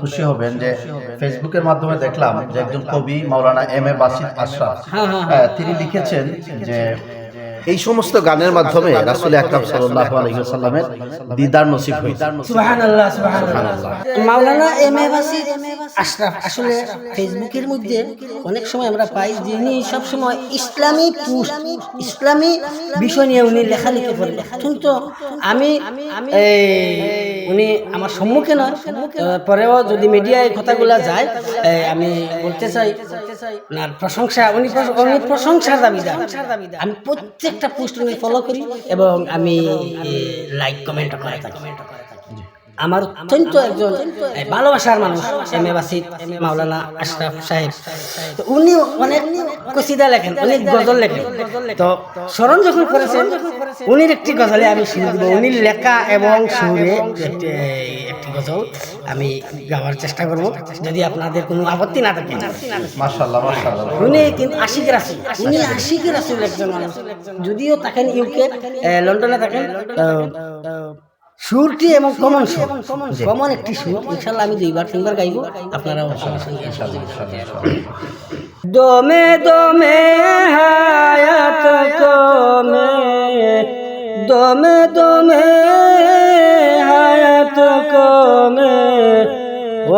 খুশি হবেন যে ফেসবুকের মাধ্যমে দেখলাম যে একজন কবি মাওলানা এম এ বাসিদ আশরাফ হ্যাঁ, তিনি লিখেছেন যে এই সমস্ত গানের মাধ্যমে রাসুল আকরাম সাল্লাহ আলহিহাল্লামের দিদার নসিব হয়েছে। সুবহানাল্লাহ সুবহানাল্লাহ। মাওলানা এম এ বাসির আশরাফ আসলে ফেসবুকের মধ্যে অনেক সময় আমরা পাই যিনি সব সময় ইসলামী পোস্ট ইসলামী বিষয় নিয়ে উনি লেখালেখি করেন। কিন্তু আমি এই, উনি আমার সম্মুখে নয় পরেও যদি মিডিয়ায় কথাগুলা যায় আমি বলতে চাই প্রশংসা উনি উনি প্রশংসার দাবিদার। আমি প্রত্যেকটা পোস্ট আমি ফলো করি এবং আমি লাইক কমেন্ট করে থাকি। আমার অত্যন্ত একজন ভালোবাসার মানুষ এম এ বাসিদ মাওলানা আশরাফ সাহেব। তো উনি অনেক কসিদা লেখেন অনেক গজল লেখেন। তো স্মরণ যখন করেছেন উনির একটি গজলে আমি শুনে দিব। উনি লেখা এবং সুরে একটি গজল আমি গাওয়ার চেষ্টা করব যদি আপনাদের কোনো আপত্তি না থাকে। উনি কিন্তু আশিক রাসুল। উনি আশিক রাসুল একজন মানুষ। যদিও থাকেন ইউকে লন্ডনে থাকেন সুরটি এবং কমন সুর। কমন একটি সুর। ইনশাল্লাহ আমি দুইবার তিনবার গাইব। সঙ্গে দমে দমে হায়াত কমে। দমে দমে হায়াত কমে।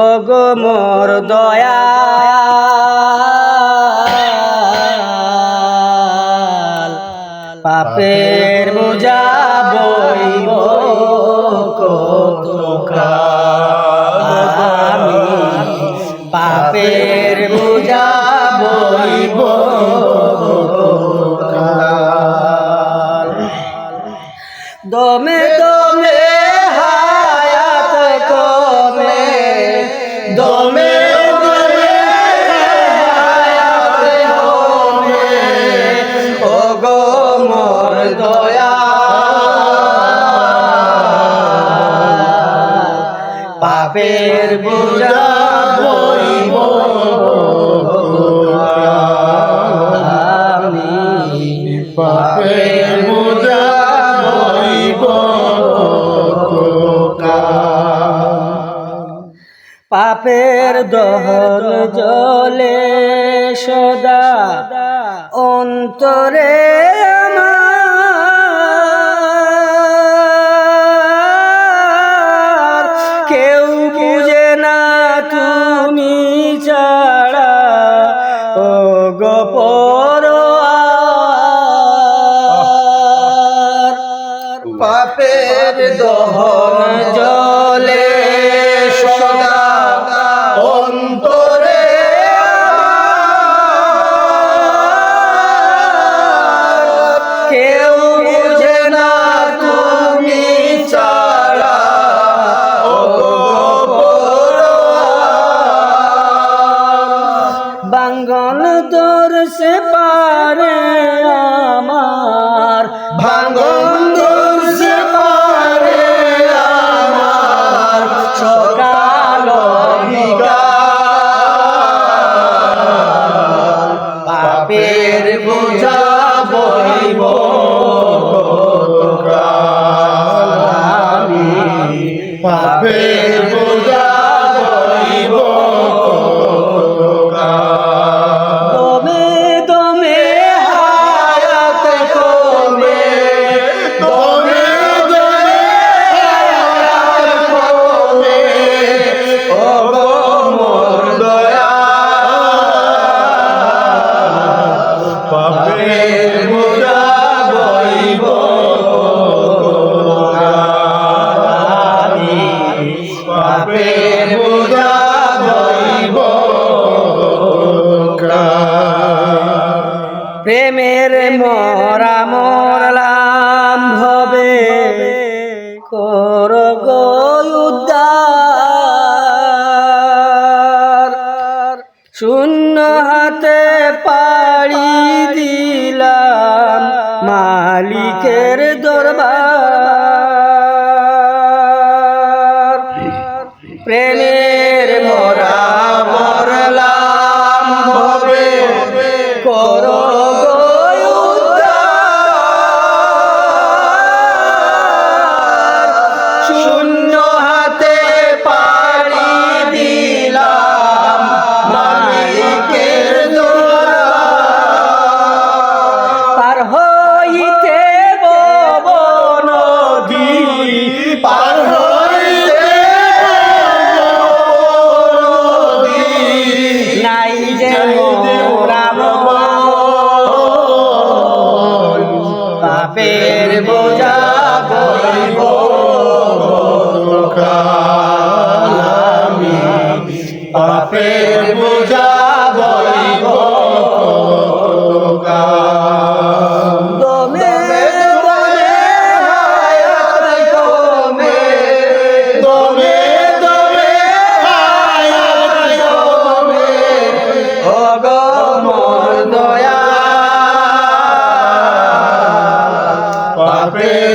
ও গো মোর দয়াল পাপের পাপের বোঝা বইব আমি পাপের বোঝা বইব পাপের দহন জলে সে পারে আমার। ভাঙ্গন দর সে পারে আমার। সকাল পাপের বোঝা বইব পাপের কর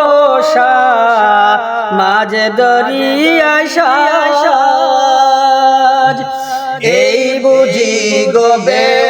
বসা মাঝে দরিয়া সাজ। এই বুঝি গোবে